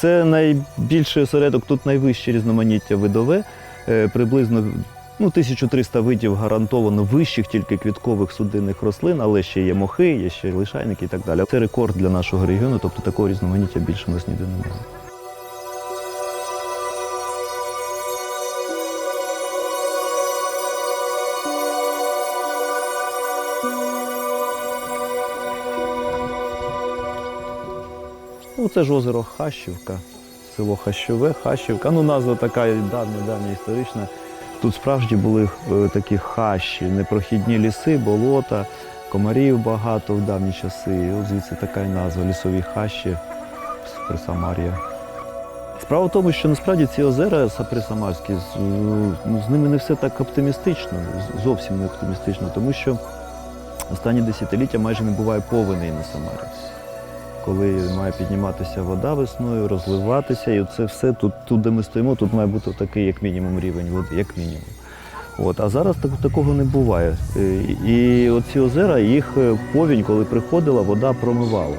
Це найбільший осередок, тут найвище різноманіття видове. Е, Приблизно ну, 1300 видів гарантовано вищих тільки квіткових судинних рослин, але ще є мохи, є ще лишайники і так далі. Це рекорд для нашого регіону, тобто такого різноманіття більше у нас ніде немає. Ну, це ж озеро Хащівка, село Хащове, Хащівка. Ну, назва така давня, давня історична. Тут справді були е, такі хащі, непрохідні ліси, болота, комарів багато в давні часи. І от звідси така й назва лісові хащі Присамар'я. Справа в тому, що насправді ці озера са- присамарські, ну, з ними не все так оптимістично, зовсім не оптимістично, тому що останні десятиліття майже не буває повеней на Самарі коли має підніматися вода весною, розливатися, і це все тут, тут, де ми стоїмо, тут має бути такий, як мінімум, рівень води, як мінімум. От, а зараз так, такого не буває. Е, І оці озера, їх е, повінь, коли приходила, вода промивала.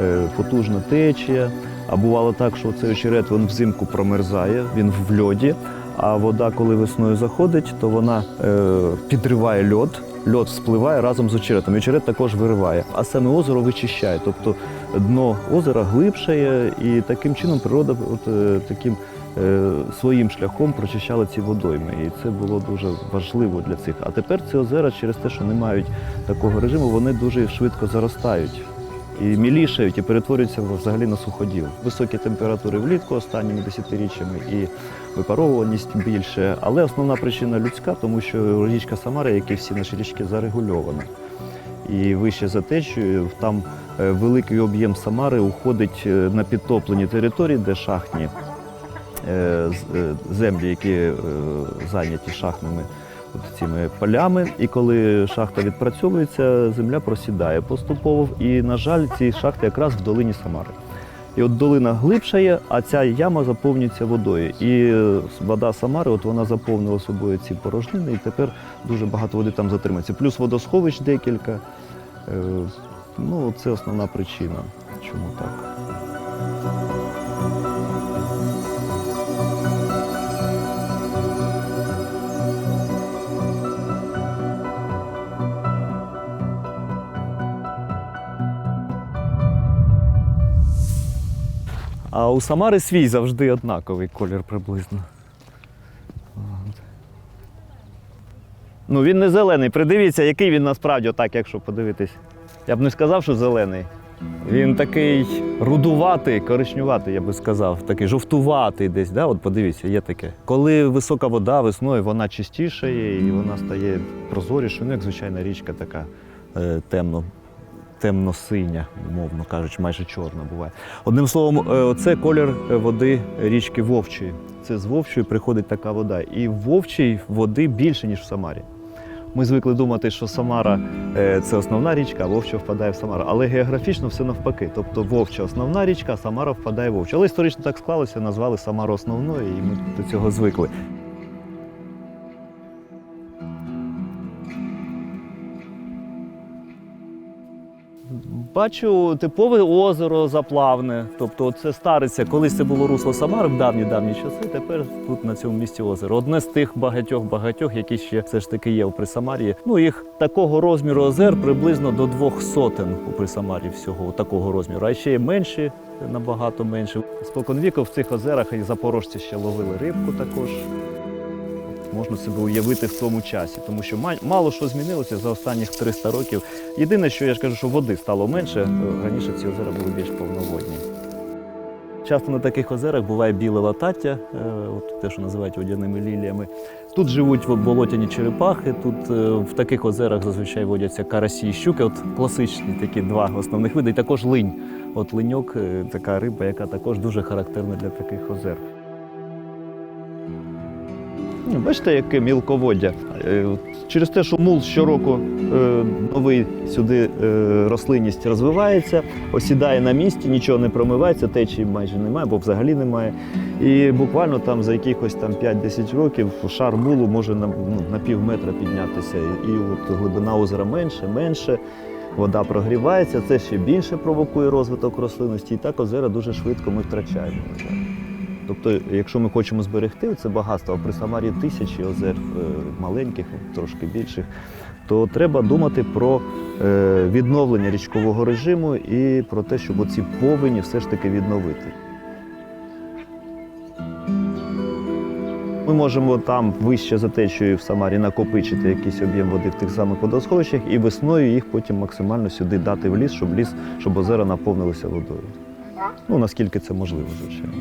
Е, Потужна течія. А бувало так, що цей очерет він взимку промерзає, він в льоді, а вода, коли весною заходить, то вона підриває льод, льод спливає разом з очеретом. Очерет також вириває. А саме озеро вичищає. Тобто дно озера глибшає, і таким чином природа от, е, таким е, своїм шляхом прочищала ці водойми. І це було дуже важливо для цих. А тепер ці озера, через те, що не мають такого режиму, вони дуже швидко заростають. І мілішають і перетворюються взагалі на суходіл. Високі температури влітку останніми десятиріччями і випаровуваність більше. Але основна причина людська, тому що річка Самара, як і всі наші річки, зарегульована. І вище за течією там е, великий об'єм Самари уходить е, на підтоплені території, де шахтні е, землі, які зайняті шахтними цими полями. І коли шахта відпрацьовується, земля просідає поступово. І, на жаль, ці шахти якраз в долині Самари. І от долина глибшає, а ця яма заповнюється водою. І е, вода Самари, от вона заповнила собою ці порожнини, і тепер дуже багато води там затримується. Плюс водосховищ декілька. Е, Ну, це основна причина, чому так. А у Самари свій завжди однаковий колір приблизно. Ну він не зелений. Придивіться, який він насправді, отак, якщо подивитись. Я б не сказав, що зелений. Він такий рудуватий, коричневатий, я би сказав, такий жовтуватий десь. Да? От подивіться, є таке. Коли висока вода весною, вона чистішає і вона стає прозорішою, ну як звичайна річка така е, темно, темно-синя, умовно кажучи, майже чорна буває. Одним словом, е, це колір е, води річки Вовчої. Це з Вовчої приходить така вода. І Вовчій води більше, ніж в Самарі. Ми звикли думати, що Самара е, це основна річка, а Вовча впадає в Самару. Але географічно все навпаки. Тобто Вовча основна річка, а Самара впадає в Вовчу. Але історично так склалося, назвали Самару основною, і ми до цього звикли. Бачу типове озеро заплавне. Тобто це стариться. Колись це було русло Самари в давні-давні часи. Тепер тут на цьому місці озеро. Одне з тих багатьох-багатьох, які ще все ж таки є у Присамарії. Ну їх такого розміру озер приблизно до двох сотень у Присамарії всього такого розміру. А ще є менші, набагато менше. Споконвіку в цих озерах і запорожці ще ловили рибку також. Можна себе уявити в тому часі, тому що мало що змінилося за останніх 300 років. Єдине, що я ж кажу, що води стало менше, е, раніше ці озера були більш повноводні. Часто на таких озерах буває біле латаття, е, от те, що називають водяними ліліями. Тут живуть от болотяні черепахи, тут е, в таких озерах зазвичай водяться карасі і щуки. От класичні такі два основних види, і також линь. От линьок така риба, яка також дуже характерна для таких озер. Ну, Бачите, яке мілководдя. Е, Через те, що мул щороку е, новий сюди е, рослинність розвивається, осідає на місці, нічого не промивається, течії майже немає, бо взагалі немає. І буквально там за якихось там 5-10 років шар мулу може на, ну, на пів метра піднятися. І от глибина озера менше, менше. вода прогрівається, це ще більше провокує розвиток рослинності, і так озера дуже швидко ми втрачаємо. Тобто, якщо ми хочемо зберегти це багатство, а при Самарі тисячі озер е, маленьких, трошки більших, то треба думати про е, відновлення річкового режиму і про те, щоб оці повені все ж таки відновити. Ми можемо там вище за течією в Самарі накопичити якийсь об'єм води в тих самих водосховищах і весною їх потім максимально сюди дати в ліс, щоб ліс, щоб озера наповнилися водою. Ну наскільки це можливо, звичайно.